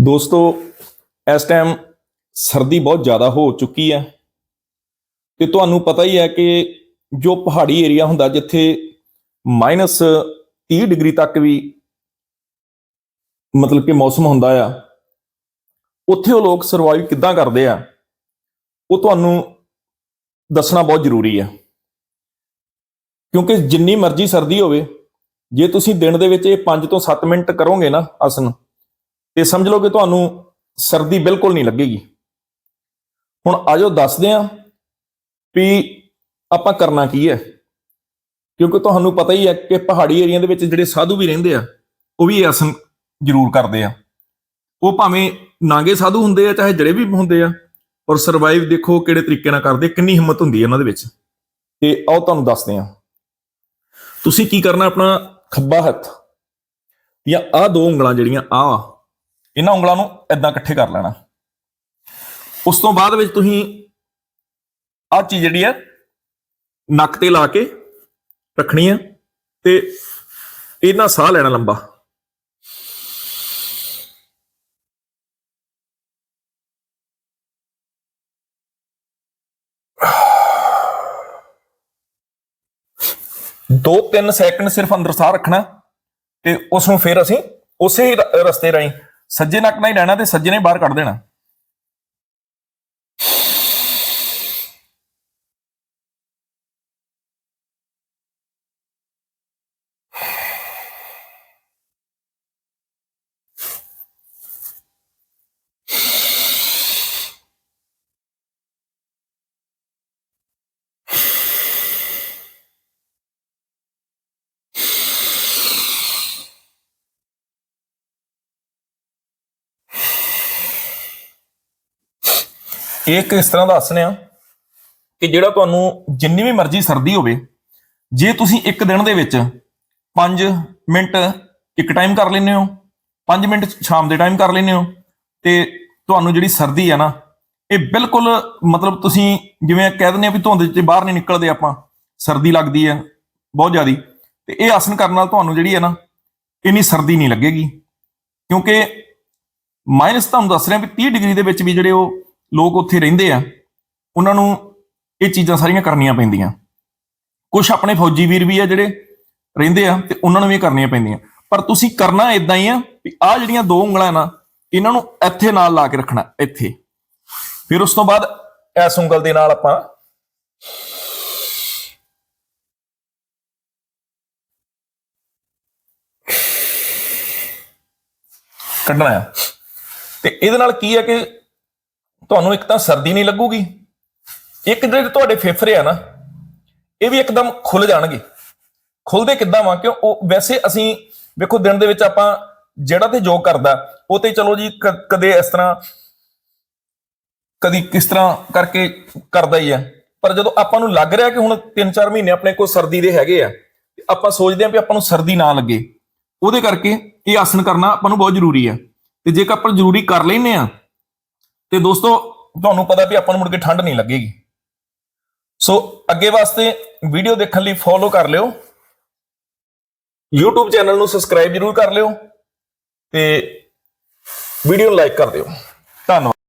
ਦੋਸਤੋ, ਇਸ ਟਾਈਮ ਸਰਦੀ ਬਹੁਤ ਜ਼ਿਆਦਾ ਹੋ ਚੁੱਕੀ ਹੈ ਤੇ ਤੁਹਾਨੂੰ ਪਤਾ ਹੀ ਹੈ ਕਿ ਜੋ ਪਹਾੜੀ ਏਰੀਆ ਹੁੰਦਾ ਜਿੱਥੇ ਮਾਈਨਸ 30 ਡਿਗਰੀ ਤੱਕ ਵੀ ਮਤਲਬ ਕਿ ਮੌਸਮ ਹੁੰਦਾ ਆ, ਉੱਥੇ ਉਹ ਲੋਕ ਸਰਵਾਈਵ ਕਿੱਦਾਂ ਕਰਦੇ ਆ, ਉਹ ਤੁਹਾਨੂੰ ਦੱਸਣਾ ਬਹੁਤ ਜ਼ਰੂਰੀ ਆ ਕਿਉਂਕਿ ਜਿੰਨੀ ਮਰਜ਼ੀ ਸਰਦੀ ਹੋਵੇ, ਜੇ ਤੁਸੀਂ ਦਿਨ ਦੇ ਵਿੱਚ ਇਹ 5 ਤੋਂ 7 ਮਿੰਟ ਕਰੋਗੇ ਨਾ ਆਸਨ ਤੇ ਸਮਝ ਲਓ ਕਿ ਤੁਹਾਨੂੰ ਸਰਦੀ ਬਿਲਕੁਲ ਨਹੀਂ ਲੱਗੇਗੀ। ਹੁਣ ਆਜੋ ਦੱਸਦੇ ਆਂ ਵੀ ਆਪਾਂ ਕਰਨਾ ਕੀ ਹੈ। ਕਿਉਂਕਿ ਤੁਹਾਨੂੰ ਪਤਾ ਹੀ ਹੈ ਕਿ ਪਹਾੜੀ ਏਰੀਆ ਦੇ ਵਿੱਚ ਜਿਹੜੇ ਸਾਧੂ ਵੀ ਰਹਿੰਦੇ ਆ, ਉਹ ਵੀ ਆਸਨ ਜ਼ਰੂਰ ਕਰਦੇ ਆ। ਉਹ ਭਾਵੇਂ ਨਾਗੇ ਸਾਧੂ ਹੁੰਦੇ ਆ, ਚਾਹੇ ਜਿਹੜੇ ਵੀ ਹੁੰਦੇ ਆ ਔਰ ਸਰਵਾਈਵ ਦੇਖੋ ਕਿਹੜੇ ਤਰੀਕੇ ਨਾਲ ਕਰਦੇ, ਕਿੰਨੀ ਹਿੰਮਤ ਹੁੰਦੀ ਹੈ ਉਹਨਾਂ ਦੇ ਵਿੱਚ। ਤੇ ਆਓ ਤੁਹਾਨੂੰ ਦੱਸਦੇ ਆਂ ਤੁਸੀਂ ਕੀ ਕਰਨਾ ਆਪਣਾ ਖੱਬਾ ਹੱਥ ਜਾਂ ਆਹ ਦੋ ਉਂਗਲਾਂ ਜਿਹੜੀਆਂ ਆ ਇਹਨਾਂ ਉਂਗਲਾਂ ਨੂੰ ਇਦਾਂ ਇਕੱਠੇ ਕਰ ਲੈਣਾ। ਉਸ ਤੋਂ ਬਾਅਦ ਵਿੱਚ ਤੁਸੀਂ ਆਹ ਚੀਜ਼ ਜਿਹੜੀ ਹੈ, ਨੱਕ ਤੇ ਲਾ ਕੇ ਰੱਖਣੀ ਆ ਤੇ ਇਹਨਾਂ ਸਾਹ ਲੈਣਾ ਲੰਬਾ। ਦੋ ਤਿੰਨ ਸੈਕਿੰਡ ਸਿਰਫ ਅੰਦਰ ਸਾਹ ਰੱਖਣਾ ਤੇ ਉਸ ਨੂੰ ਫਿਰ ਅਸੀਂ ਉਸੇ ਹੀ ਰਸਤੇ ਰਾਹੀਂ ਸੱਜੇ ਨੱਕ ਨਾਲ ਹੀ ਲੈਣਾ ਤੇ ਸੱਜੇ ਨੇ ਬਾਹਰ ਕੱਢ ਦੇਣਾ। ਇਹ ਇੱਕ ਇਸ ਤਰ੍ਹਾਂ ਦਾ ਆਸਨ ਆ ਕਿ ਜਿਹੜਾ ਤੁਹਾਨੂੰ ਜਿੰਨੀ ਵੀ ਮਰਜ਼ੀ ਸਰਦੀ ਹੋਵੇ, ਜੇ ਤੁਸੀਂ ਇੱਕ ਦਿਨ ਦੇ ਵਿੱਚ 5 ਮਿੰਟ ਇੱਕ ਟਾਈਮ ਕਰ ਲੈਂਦੇ ਹੋ 5 ਮਿੰਟ ਸ਼ਾਮ ਦੇ ਟਾਈਮ ਕਰ ਲੈਂਦੇ ਹੋ ਤੇ ਤੁਹਾਨੂੰ ਜਿਹੜੀ ਸਰਦੀ ਆ ਨਾ, ਇਹ ਬਿਲਕੁਲ ਮਤਲਬ ਤੁਸੀਂ ਜਿਵੇਂ ਕਹਿ ਦਿੰਦੇ ਆ ਵੀ ਧੁੰਦ 'ਚ ਬਾਹਰ ਨਹੀਂ ਨਿਕਲਦੇ ਆਪਾਂ, ਸਰਦੀ ਲੱਗਦੀ ਹੈ ਬਹੁਤ ਜ਼ਿਆਦੀ ਤੇ ਇਹ ਆਸਨ ਕਰਨ ਨਾਲ ਤੁਹਾਨੂੰ ਜਿਹੜੀ ਹੈ ਨਾ, ਇੰਨੀ ਸਰਦੀ ਨਹੀਂ ਲੱਗੇਗੀ ਕਿਉਂਕਿ ਮਾਈਨਸ ਤੁਹਾਨੂੰ ਦੱਸ ਰਿਹਾ ਵੀ 30 ਡਿਗਰੀ ਦੇ ਵਿੱਚ ਵੀ ਜਿਹੜੇ ਉਹ ਲੋਕ ਉੱਥੇ ਰਹਿੰਦੇ ਆ, ਉਹਨਾਂ ਨੂੰ ਇਹ ਚੀਜ਼ਾਂ ਸਾਰੀਆਂ ਕਰਨੀਆਂ ਪੈਂਦੀਆਂ। ਕੁਝ ਆਪਣੇ ਫੌਜੀ ਵੀਰ ਵੀ ਆ ਜਿਹੜੇ ਰਹਿੰਦੇ ਆ ਤੇ ਉਹਨਾਂ ਨੂੰ ਵੀ ਇਹ ਕਰਨੀਆਂ ਪੈਂਦੀਆਂ। ਪਰ ਤੁਸੀਂ ਕਰਨਾ ਇਦਾਂ ਹੀ ਆ ਵੀ ਆ ਜਿਹੜੀਆਂ ਦੋ ਉਂਗਲਾਂ ਨਾ, ਇਹਨਾਂ ਨੂੰ ਇੱਥੇ ਨਾਲ ਲਾ ਕੇ ਰੱਖਣਾ, ਇੱਥੇ। ਫਿਰ ਉਸ ਤੋਂ ਬਾਅਦ ਇਸ ਉਂਗਲ ਦੇ ਨਾਲ ਆਪਾਂ ਕੱਢਣਾ ਆ। ਤੇ ਇਹਦੇ ਨਾਲ ਕੀ ਹੈ ਕਿ ਤੁਹਾਨੂੰ ਇੱਕ ਤਾਂ ਸਰਦੀ ਨਹੀਂ ਲੱਗੂਗੀ। ਇੱਕ ਜਿਹੜੇ ਤੁਹਾਡੇ ਫੇਫੜੇ ਆ ਨਾ, ਇਹ ਵੀ ਇੱਕਦਮ ਖੁੱਲ ਜਾਣਗੇ। ਖੁੱਲਦੇ ਕਿੱਦਾਂ ਵਾ? ਕਿਉਂ? ਉਹ ਵੈਸੇ ਅਸੀਂ ਵੇਖੋ, ਦਿਨ ਦੇ ਵਿੱਚ ਆਪਾਂ ਜਿਹੜਾ ਤੇ ਜੋਗ ਕਰਦਾ, ਉਹ ਤੇ ਚਲੋ ਜੀ ਕ- ਕਦੇ ਇਸ ਤਰ੍ਹਾਂ, ਕਦੀ ਕਿਸ ਤਰ੍ਹਾਂ ਕਰਕੇ ਕਰਦਾ ਹੀ ਆ। ਪਰ ਜਦੋਂ ਆਪਾਂ ਨੂੰ ਲੱਗ ਰਿਹਾ ਕਿ ਹੁਣ 3-4 ਮਹੀਨੇ ਆਪਣੇ ਕੋਲ ਸਰਦੀ ਦੇ ਹੈਗੇ ਆ ਆਪਾਂ ਸੋਚਦੇ ਆ ਵੀ ਆਪਾਂ ਨੂੰ ਸਰਦੀ ਨਾ ਲੱਗੇ, ਉਹਦੇ ਕਰਕੇ ਇਹ ਆਸਨ ਕਰਨਾ ਆਪਾਂ ਨੂੰ ਬਹੁਤ ਜ਼ਰੂਰੀ ਆ। ਤੇ ਜੇਕਰ ਆਪਾਂ ਜ਼ਰੂਰੀ ਕਰ ਲੈਨੇ ਆ ਤੇ ਦੋਸਤੋ, ਤੁਹਾਨੂੰ ਪਤਾ ਵੀ ਆਪਾਂ ਨੂੰ ਮੁੜ ਕੇ ਠੰਡ ਨਹੀਂ ਲੱਗੇਗੀ। ਸੋ ਅੱਗੇ ਵਾਸਤੇ ਵੀਡੀਓ ਦੇਖਣ ਲਈ ਫੋਲੋ ਕਰ ਲਿਓ। YouTube ਚੈਨਲ ਨੂੰ ਸਬਸਕ੍ਰਾਈਬ ਜਰੂਰ ਕਰ ਲਿਓ ਤੇ ਵੀਡੀਓ ਨੂੰ ਲਾਈਕ ਕਰ ਦਿਓ। ਧੰਨਵਾਦ।